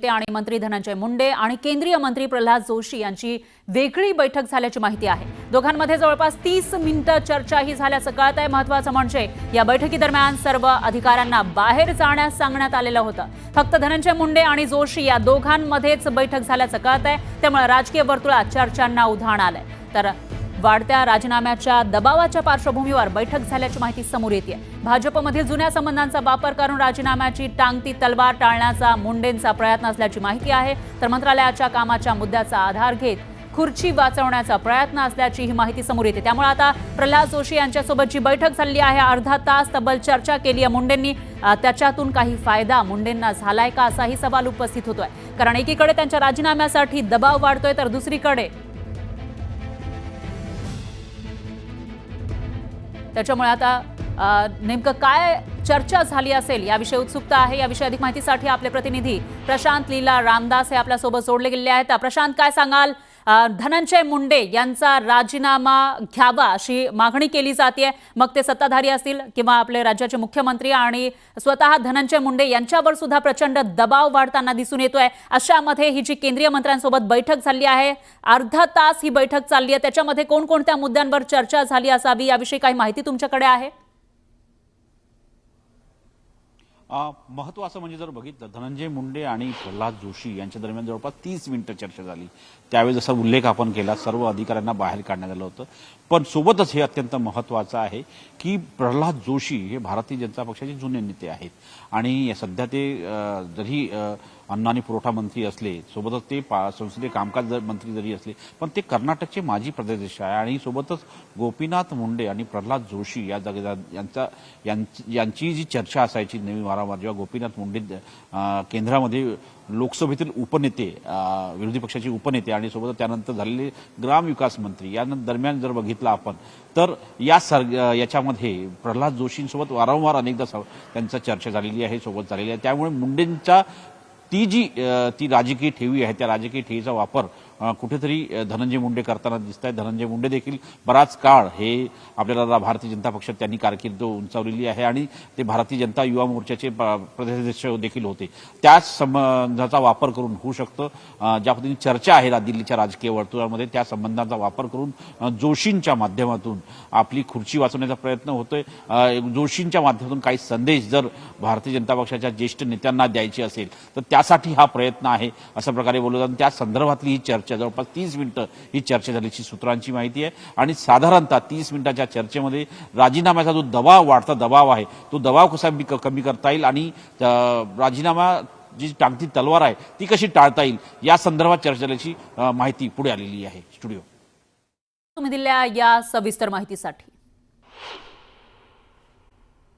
नेते आणि मंत्री धनंजय मुंडे आणि केंद्रीय मंत्री प्रल्हाद जोशी यांची वेगळी बैठक झाल्याची माहिती आहे. दोघांमध्ये जवळपास तीस मिनिटं चर्चाही झाल्याचं कळत आहे महत्वाचं म्हणजे या बैठकीदरम्यान सर्व अधिकाऱ्यांना बाहेर जाण्यास सांगण्यात आलेलं होतं. फक्त धनंजय मुंडे आणि जोशी या दोघांमध्येच बैठक झाल्याचं कळत आहे त्यामुळे राजकीय वर्तुळात चर्चांना उधाण आलंय. तर वाढत्या राजीनाम्याच्या दबावाच्या पार्श्वभूमीवर बैठक झाल्याची माहिती समोर येते भाजपमधील जुन्या संबंधांचा वापर करून राजीनाम्याची टांगती तलवार टाळण्याचा मुंडेंचा प्रयत्न असल्याची माहिती आहे. तर मंत्रालयाच्या कामाच्या मुद्द्याचा आधार घेत खुर्ची वाचवण्याचा प्रयत्न असल्याची ही माहिती समोर येते. त्यामुळे आता प्रल्हाद जोशी यांच्यासोबत जी बैठक झाली आहे अर्धा तास तब्बल चर्चा केली आहे मुंडेंनी. त्याच्यातून काही फायदा मुंडेंना झालाय का असाही सवाल उपस्थित होतोय. कारण एकीकडे त्यांच्या राजीनाम्यासाठी दबाव वाढतोय तर दुसरीकडे त्याच्यामुळे आता नेमकं काय चर्चा झाली असेल याविषयी उत्सुकता आहे. याविषयी अधिक माहितीसाठी आपले प्रतिनिधी प्रशांत लीला रामदास हे आपल्यासोबत जोडले गेले आहेत. प्रशांत काय सांगाल? धनंजय मुंडे यांचा राजीनामा घ्यावा अशी मागणी केली जाते मग ते सत्ताधारी असतील किंवा आपले राज्याचे मुख्यमंत्री आणि स्वतः धनंजय मुंडे यांच्यावर सुद्धा प्रचंड दबाव वाढताना दिसून येतोय. अशामध्ये ही जी केंद्रीय मंत्र्यांसोबत बैठक झाली आहे अर्धा तास ही बैठक चालली आहे. त्याच्यामध्ये कोणकोणत्या मुद्द्यांवर चर्चा झाली असावी याविषयी काही माहिती तुमच्याकडे आहे? महत्वाचं महत्त्वाचं म्हणजे जर बघितलं धनंजय मुंडे आणि प्रल्हाद जोशी यांच्या दरम्यान जवळपास तीस मिनिटं चर्चा झाली. त्यावेळी जसा उल्लेख आपण केला सर्व अधिकाऱ्यांना बाहेर काढण्यात आलं होतं. पण सोबतच हे अत्यंत महत्त्वाचं आहे की प्रल्हाद जोशी हे भारतीय जनता पक्षाचे जुने नेते आहेत. आणि सध्या ते जरी अन्न आणि पुरवठा मंत्री असले सोबतच ते पा संसदीय कामकाज मंत्री जरी असले पण ते कर्नाटकचे माजी प्रदेश आहे. आणि सोबतच गोपीनाथ मुंडे आणि प्रल्हाद जोशी या जागे यांचा यांची यांची जी चर्चा असायची नेहमी वारंवार जेव्हा गोपीनाथ मुंडे केंद्रामध्ये लोकसभेतील उपनेते विरोधी पक्षाचे उपनेते आणि सोबत त्यानंतर झालेले ग्रामविकास मंत्री. या दरम्यान जर बघितलं आपण तर या सर याच्यामध्ये प्रल्हाद जोशींसोबत वारंवार अनेकदा स- त्यांचा चर्चा झालेली आहे सोबत झालेली आहे. त्यामुळे मुंडेंच्या ती जी ती राजकीय ठेवी आहे त्या राजकीय ठेवीचा वापर कुठेतरी धनंजय मुंडे करताना दिसत आहे. धनंजय मुंडे देखील बराच काळ हे आपल्याला भारतीय जनता पक्षात त्यांनी कारकीर्द उंचावलेली आहे आणि ते भारतीय जनता युवा मोर्चाचे प- प्रदेशाध्यक्ष देखील होते. त्याच संबंधाचा वापर करून होऊ शकतं. ज्या पद्धतीने चर्चा आहे दिल्लीच्या राजकीय वर्तुळामध्ये त्या संबंधांचा वापर करून जोशींच्या माध्यमातून आपली खुर्ची वाचवण्याचा प्रयत्न होतोय. जोशींच्या माध्यमातून काही संदेश जर भारतीय जनता पक्षाच्या ज्येष्ठ नेत्यांना द्यायचे असेल तर त्यासाठी हा प्रयत्न आहे अशा प्रकारे बोललो जाऊन त्या संदर्भातली ही चर्चा जवळपास तीस मिनिटं ही चर्चा झाल्याची सूत्रांची माहिती आहे. आणि साधारणतः तीस मिनिटाच्या चर्चेमध्ये राजीनाम्याचा जो दबाव वाढता दबाव आहे तो दबाव कसा कमी करता येईल आणि राजीनामा जी टांगती तलवार आहे ती कशी टाळता येईल या संदर्भात चर्चा झाल्याची माहिती पुढे आलेली आहे. स्टुडिओ. तुम्ही दिल्या या सविस्तर माहितीसाठी